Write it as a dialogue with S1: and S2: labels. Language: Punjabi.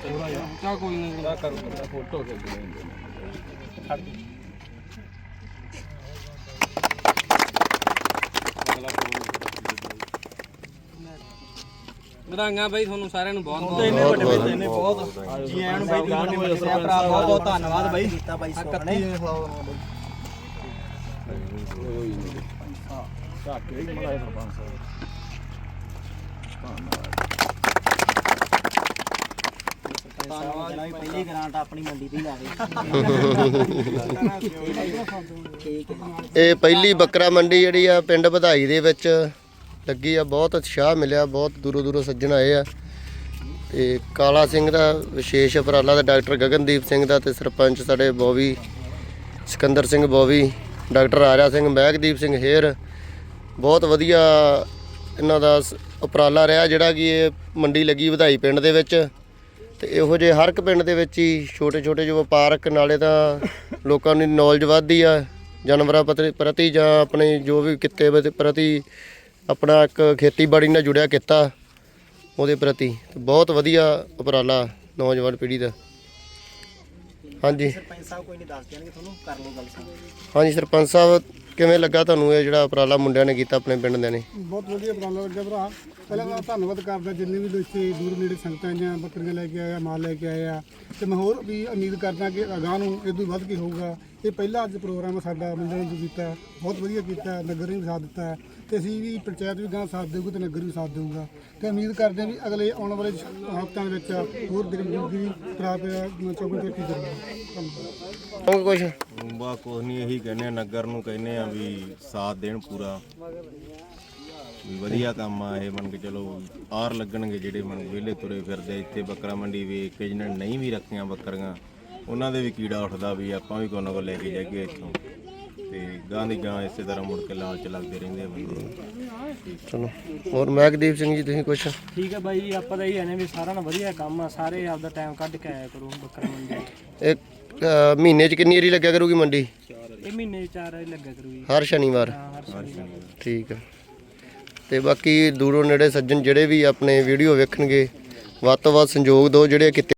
S1: ਚਾ ਕੋਈ ਨਹੀਂ।
S2: ਦਾ ਕਰੋ ਫੋਟੋ ਖਿੱਚ ਲੈਂਦੇ
S1: ਵਧਾਈਆਂ ਬਾਈ ਤੁਹਾਨੂੰ ਸਾਰਿਆਂ ਨੂੰ ਬਹੁਤ ਬਹੁਤ
S2: ਇੰਨੇ ਵੱਡੇ ਬੱਚੇ ਨੇ ਬਹੁਤ। ਜੀ ਆਇਆਂ ਨੂੰ ਬਾਈ ਤੁਸੀਂ ਵੱਡੇ ਬੱਚੇ ਆ ਭਰਾ ਬਹੁਤ ਬਹੁਤ ਧੰਨਵਾਦ ਬਾਈ। ਕੀਤਾ ਬਾਈ ਸੋਹਣੇ। ਨੇ ਪਹਿਲੀ ਗ੍ਰਾਂਟ ਆਪਣੀ ਮੰਡੀ ਦੀ ਲਾਵੇ। ਠੀਕ ਹੈ।
S3: ਇਹ ਪਹਿਲੀ ਬੱਕਰਾ ਮੰਡੀ ਜਿਹੜੀ ਆ ਪਿੰਡ ਵਧਾਈ ਦੇ ਵਿੱਚ ਲੱਗੀ ਆ ਬਹੁਤ ਉਤਸ਼ਾਹ ਮਿਲਿਆ ਬਹੁਤ ਦੂਰੋਂ ਦੂਰੋਂ ਸੱਜਣ ਆਏ ਆ। ਤੇ ਕਾਲਾ ਸਿੰਘ ਦਾ ਵਿਸ਼ੇਸ਼ ਉਪਰਾਲਾ ਤੇ ਡਾਕਟਰ ਗਗਨਦੀਪ ਸਿੰਘ ਦਾ ਤੇ ਸਰਪੰਚ ਸਾਡੇ ਬੋਵੀ ਸਿਕੰਦਰ ਸਿੰਘ ਬੋਵੀ ਡਾਕਟਰ ਆਰਿਆ ਸਿੰਘ ਮਹਿਕਦੀਪ ਸਿੰਘ ਹੇਰ। ਬਹੁਤ ਵਧੀਆ ਇਹਨਾਂ ਦਾ ਸ- ਉਪਰਾਲਾ ਰਿਹਾ ਜਿਹੜਾ ਕਿ ਇਹ ਮੰਡੀ ਲੱਗੀ ਵਧਾਈ ਪਿੰਡ ਦੇ ਵਿੱਚ। ਤੇ ਇਹੋ ਜਿਹੇ ਹਰ ਇੱਕ ਪਿੰਡ ਦੇ ਵਿੱਚ ਹੀ ਛੋਟੇ ਛੋਟੇ ਜੋ ਵਪਾਰਕ ਨਾਲੇ ਤਾਂ ਲੋਕਾਂ ਨੂੰ ਨੌਲੇਜ ਵੱਧਦੀ ਆ ਜਾਨਵਰਾਂ ਪ੍ਰਤੀ- ਪ੍ਰਤੀ ਜਾਂ ਆਪਣੇ ਜੋ ਵੀ ਕਿੱਤੇ ਪ੍ਰਤੀ ਆਪਣਾ ਇੱਕ ਖੇਤੀਬਾੜੀ ਨਾਲ ਜੁੜਿਆ ਕਿੱਤਾ ਉਹਦੇ ਪ੍ਰਤੀ। ਬਹੁਤ ਵਧੀਆ ਉਪਰਾਲਾ ਨੌਜਵਾਨ ਪੀੜ੍ਹੀ ਦਾ। ਹਾਂਜੀ।
S2: ਸਰਪੰਚ ਸਾਹਿਬ ਕੋਈ ਨਹੀਂ ਦੱਸ ਦੇਣਗੇ ਤੁਹਾਨੂੰ ਕਰ ਲਓ ਗੱਲ
S3: ਹਾਂਜੀ ਸਰਪੰਚ ਸਾਹਿਬ ਕਿਵੇਂ ਲੱਗਾ ਤੁਹਾਨੂੰ ਇਹ ਜਿਹੜਾ ਉਪਰਾਲਾ ਮੁੰਡਿਆਂ ਨੇ ਕੀਤਾ ਆਪਣੇ ਪਿੰਡ ਦੇ ਨੇ?
S4: ਬਹੁਤ ਵਧੀਆ ਉਪਰਾਲਾ ਲੱਗਿਆ ਭਰਾ। ਪਹਿਲਾਂ ਤਾਂ ਧੰਨਵਾਦ ਕਰਦਾ ਜਿੰਨੇ ਵੀ ਇੱਥੇ ਦੂਰ ਨੇੜੇ ਸੰਗਤਾਂ ਜਾਂ ਬੱਕਰੀਆਂ ਲੈ ਕੇ ਆਇਆ ਮਾਲ ਲੈ ਕੇ ਆਇਆ ਆ। ਤੇ ਮੈਂ ਹੋਰ ਵੀ ਉਮੀਦ ਕਰਦਾ ਕਿ ਅਗਾਂਹ ਨੂੰ ਇਹ ਤੋਂ ਵੱਧ ਕੇ ਹੋਊਗਾ। ਇਹ ਪਹਿਲਾ ਅੱਜ ਪ੍ਰੋਗਰਾਮ ਸਾਡਾ ਮੰਡਲ ਨੇ ਜੋ ਕੀਤਾ ਬਹੁਤ ਵਧੀਆ ਕੀਤਾ ਨਗਰ ਨੇ ਵੀ ਸਾਥ ਦਿੱਤਾ ਤੇ ਅਸੀਂ ਵੀ ਪੰਚਾਇਤ ਵੀ ਗਾਂ ਸਾਥ ਦੇਊਗੀ ਤੇ ਨਗਰ ਵੀ ਸਾਥ ਦੇਊਗਾ। ਤੇ ਉਮੀਦ ਕਰਦੇ ਹਾਂ ਵੀ ਅਗਲੇ ਆਉਣ ਵਾਲੇ ਹਫ਼ਤਿਆਂ ਦੇ ਵਿੱਚ ਹੋਰ ਦਿਨ ਵੀ ਪ੍ਰਾਪਤ ਚੌਕਨ ਤੇ ਕੀ ਕਰੂਗਾ
S3: ਕਹੋਗੇ ਕੁਛ?
S5: ਬਾ ਕੁਛ ਨਹੀਂ ਇਹੀ ਕਹਿੰਦੇ ਆ ਨਗਰ ਨੂੰ ਕਹਿੰਦੇ ਆ ਵੀ ਸਾਥ ਦੇਣ ਪੂਰਾ। ਵੀ ਵਧੀਆ ਕੰਮ ਆ ਇਹ ਮੰਨ ਕੇ ਚਲੋ ਆਰ ਲੱਗਣਗੇ ਜਿਹੜੇ ਮਨ ਵਿਹਲੇ ਤੁਰੇ ਫਿਰਦੇ ਇੱਥੇ ਬੱਕਰਾ ਮੰਡੀ ਵੇਖ ਕੇ ਜਿਹਨਾਂ ਨੇ ਨਹੀਂ ਵੀ ਰੱਖੀਆਂ ਬੱਕਰੀਆਂ। ਉਹਨਾਂ ਦੇ ਵੀ ਕੀੜਾ ਉੱਠਦਾ ਵੀ ਆਪਾਂ ਵੀ ਕੋਨਾ ਕੋ ਲੈ ਕੇ ਜਾਈਏ ਇੱਥੋਂ। ਤੇ ਗਾਂ ਦੀ ਗਾਂ ਇਸੇ ਤਰ੍ਹਾਂ ਮੁੜ ਕੇ ਲਾਲਚ ਲੱਗਦੇ ਰਹਿੰਦੇ ਆ ਬੰਦੇ
S3: ਚਲੋ। ਹੋਰ ਮਹਿਕਦੀਪ ਸਿੰਘ ਜੀ ਤੁਸੀਂ ਕੁਛ?
S1: ਠੀਕ ਹੈ ਬਾਈ ਆਪਾਂ ਤਾਂ ਇਹ ਨੇ ਵੀ ਸਾਰਿਆਂ ਨਾਲ ਵਧੀਆ ਕੰਮ ਆ ਸਾਰੇ ਆਪਦਾ ਟਾਈਮ ਕੱਢ ਕੇ ਆਇਆ ਕਰੋ ਬੱਕਰਾ ਮੰਡੀ।
S3: ਇੱਕ ਮਹੀਨੇ 'ਚ ਕਿੰਨੀ ਵਾਰੀ ਲੱਗਿਆ ਕਰੂਗੀ ਮੰਡੀ?
S1: ਇਹ ਮਹੀਨੇ 'ਚ ਚਾਰ ਵਾਰੀ ਲੱਗਾ ਕਰੂ ਜੀ
S3: ਹਰ ਸ਼ਨੀਵਾਰ?
S1: ਹਾਂ ਹਰ ਸ਼ਨੀਵਾਰ।
S3: ਠੀਕ ਹੈ ਤੇ ਬਾਕੀ ਦੂਰੋਂ ਨੇੜੇ ਸੱਜਣ ਜਿਹੜੇ ਵੀ ਆਪਣੇ ਵੀਡੀਓ ਵੇਖਣਗੇ ਵੱਧ ਤੋਂ ਵੱਧ ਸੰਯੋਗ ਦਿਓ ਜਿਹੜੇ ਕਿਤੇ